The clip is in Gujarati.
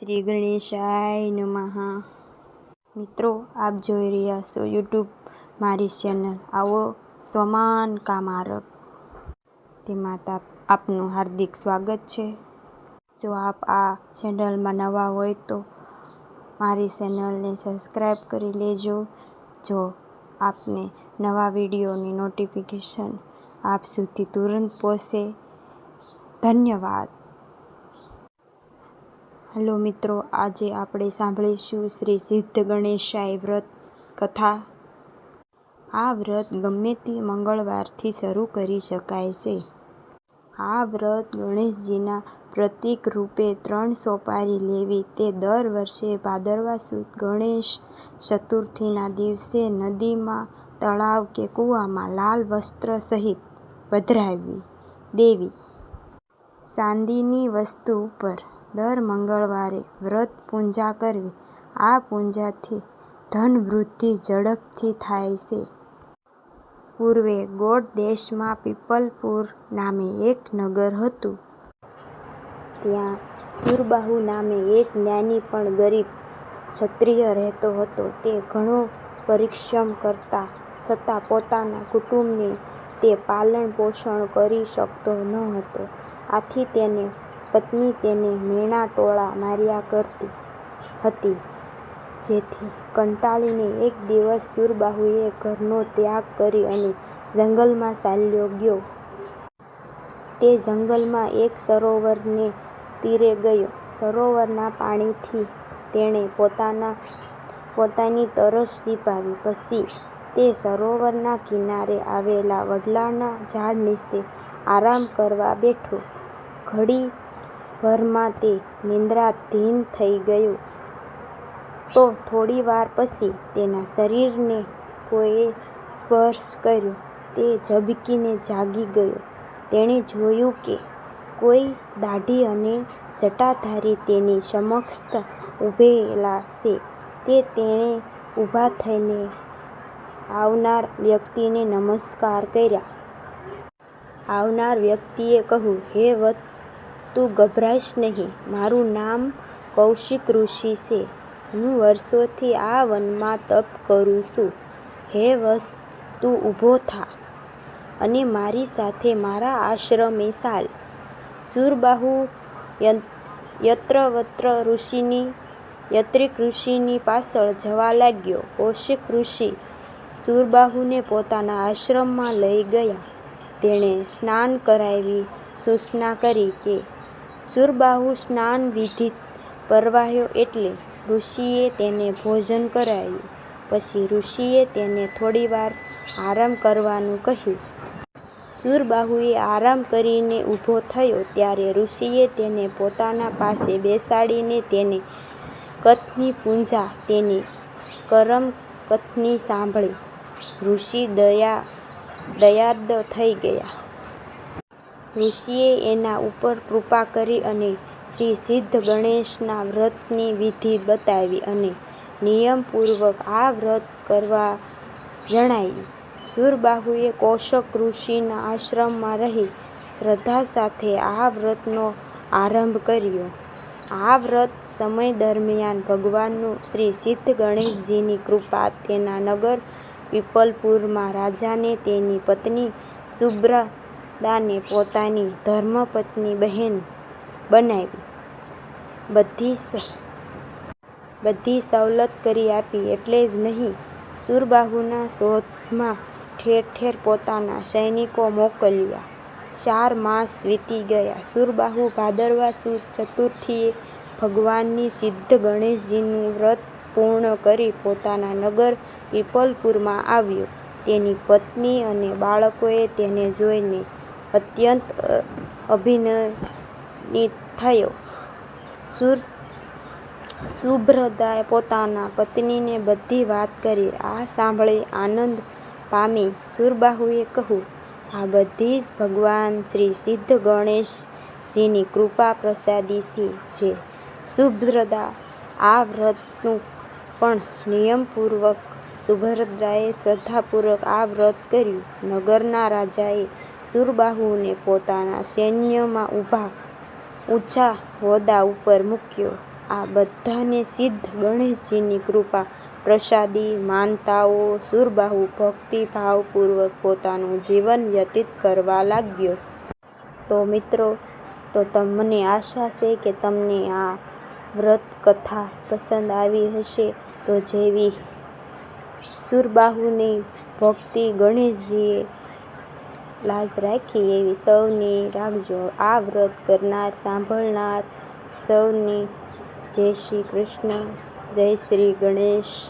શ્રી ગણેશાય નમઃ. મિત્રો, આપ જોઈ રહ્યા છો યુટ્યુબ મારી ચેનલ આવો સ્વમાન કામારક. તેમાં આપનું હાર્દિક સ્વાગત છે. જો આપ આ ચેનલમાં નવા હોય તો મારી ચેનલને સબસ્ક્રાઈબ કરી લેજો. જો આપને નવા વિડીયોની નોટિફિકેશન આપ સુધી તુરંત પહોંચે. ધન્યવાદ. હલો મિત્રો, આજે આપણે સાંભળીશું શ્રી સિદ્ધ ગણેશાય વ્રત કથા. આ વ્રત ગમે તે મંગળવારથી શરૂ કરી શકાય છે. આ વ્રત ગણેશજીના પ્રતીક રૂપે ત્રણ સોપારી લેવી તે દર વર્ષે ભાદરવા સુદ ગણેશ ચતુર્થીના દિવસે નદીમાં તળાવ કે કૂવામાં લાલ વસ્ત્ર સહિત પધરાવી દેવી. ચાંદીની વસ્તુ ઉપર દર મંગળવારે વ્રત પૂજા કરવી. આ પૂજાથી ધનવૃદ્ધિ ઝડપથી થાય છે. પૂર્વે ગોંડ દેશમાં પીપલપુર નામે એક નગર હતું. ત્યાં સુરબાહુ નામે એક જ્ઞાની પણ ગરીબ, ક્ષત્રિય રહેતો હતો. તે ઘણો પરિશ્રમ કરતા છતાં પોતાના કુટુંબને તે પાલન પોષણ કરી શકતો ન હતો. આથી તેની પત્ની તેને મેણા ટોળા માર્યા કરતી હતી. જેથી કંટાળીને એક દિવસ સૂરબાહુએ ઘરનો ત્યાગ કરી અને જંગલમાં ચાલ્યો ગયો. તે જંગલમાં એક સરોવરને તીરે ગયો. સરોવરના પાણીથી તેણે પોતાની તરસ છીપાવી પછી તે સરોવરના કિનારે આવેલા વડલાના ઝાડ નીચે આરામ કરવા બેઠો. ઘડી ભરમાં તે નિદ્રાધીન થઈ ગયો. તો થોડી વાર પછી તેના શરીરને કોઈએ સ્પર્શ કર્યો. તે ઝબકીને જાગી ગયો. તેણે જોયું કે કોઈ દાઢી અને જટાધારી તેની સમક્ષ ઊભેલા છે. તે તેણે ઊભા થઈને આવનાર વ્યક્તિને નમસ્કાર કર્યા. આવનાર વ્યક્તિએ કહ્યું, હે વત્સ તું ગભરાઈશ નહીં. મારું નામ કૌશિક ઋષિ છે. હું વર્ષોથી આ વનમાં તપ કરું છું. હે વત્સ તું ઊભો થા અને મારી સાથે મારા આશ્રમે ચાલ. સૂરબાહુ યત્રવત્ર ઋષિની, યત્રિક ઋષિની પાછળ જવા લાગ્યો. કૌશિક ઋષિ સૂરબાહુને પોતાના આશ્રમમાં લઈ ગયા. તેણે સ્નાન કરાવી, સૂચના કરી કે સૂરબાહુ સ્નાન વિધિ પરવાહ્યો એટલે ઋષિએ તેને ભોજન કરાવ્યું પછી ઋષિએ તેને થોડીવાર આરામ કરવાનું કહ્યું. સુરબાહુએ આરામ કરીને ઊભો થયો ત્યારે ઋષિએ તેને પોતાના પાસે બેસાડીને તેને કથની પૂંજા, તેની કરમ કથની સાંભળી. ઋષિ દયા, દયાર્દ થઈ ગયા. ઋષિએ એના ઉપર કૃપા કરી અને શ્રી સિદ્ધ ગણેશના વ્રતની વિધિ બતાવી અને નિયમપૂર્વક આ વ્રત કરવા જણાવ્યું. સુરબાહુએ કૌશક ઋષિના આશ્રમમાં રહી શ્રદ્ધા સાથે આ વ્રતનો આરંભ કર્યો. આ વ્રત સમય દરમિયાન ભગવાનનું શ્રી સિદ્ધ ગણેશજીની કૃપા તેના નગર પીપલપુરમાં રાજાને તેની પત્ની સુભદ્રાને પોતાની ધર્મપત્ની બહેન બનાવી. બધી સવલત કરી આપી એટલે જ નહીં, સૂરબાહુના શોધમાં ઠેર ઠેર પોતાના સૈનિકો મોકલ્યા. ચાર માસ વીતી ગયા. સૂરબાહુ ભાદરવા સુદ ચતુર્થીએ ભગવાનની સિદ્ધ ગણેશજીનું વ્રત પૂર્ણ કરી પોતાના નગર પીપલપુરમાં આવ્યો. તેની પત્ની અને બાળકોએ તેને જોઈને અત્યંત અભિનય થયો. સુર સુભદ્રાએ પોતાના પત્નીને બધી વાત કરી. આ સાંભળી આનંદ પામી. સુરબાહુએ કહ્યું, આ બધી જ ભગવાન શ્રી સિદ્ધ ગણેશજીની કૃપા પ્રસાદી છે સુભદ્રા આ વ્રતનું પણ નિયમપૂર્વક સુભદ્રાએ શ્રદ્ધાપૂર્વક આ વ્રત કર્યું. નગરના રાજાએ સૂરબાહુને પોતાના સૈન્યમાં ઊભા ઊંચા હોદ્દા ઉપર મૂક્યો આ બધાને સિદ્ધ ગણેશજીની કૃપા, પ્રસાદી, માનતાઓ, સુરબાહુ ભક્તિભાવપૂર્વક પોતાનું જીવન વ્યતીત કરવા લાગ્યો. તો મિત્રો, તો મને આશા છે કે તમને આ વ્રતકથા પસંદ આવી હશે. તો જેવી સુરબાહુની ભક્તિ ગણેશજીએ લાજ રાખી એવી સૌની રાખજો. આ વ્રત કરનાર, સાંભળનાર સૌની જય શ્રી કૃષ્ણ, જય શ્રી ગણેશ.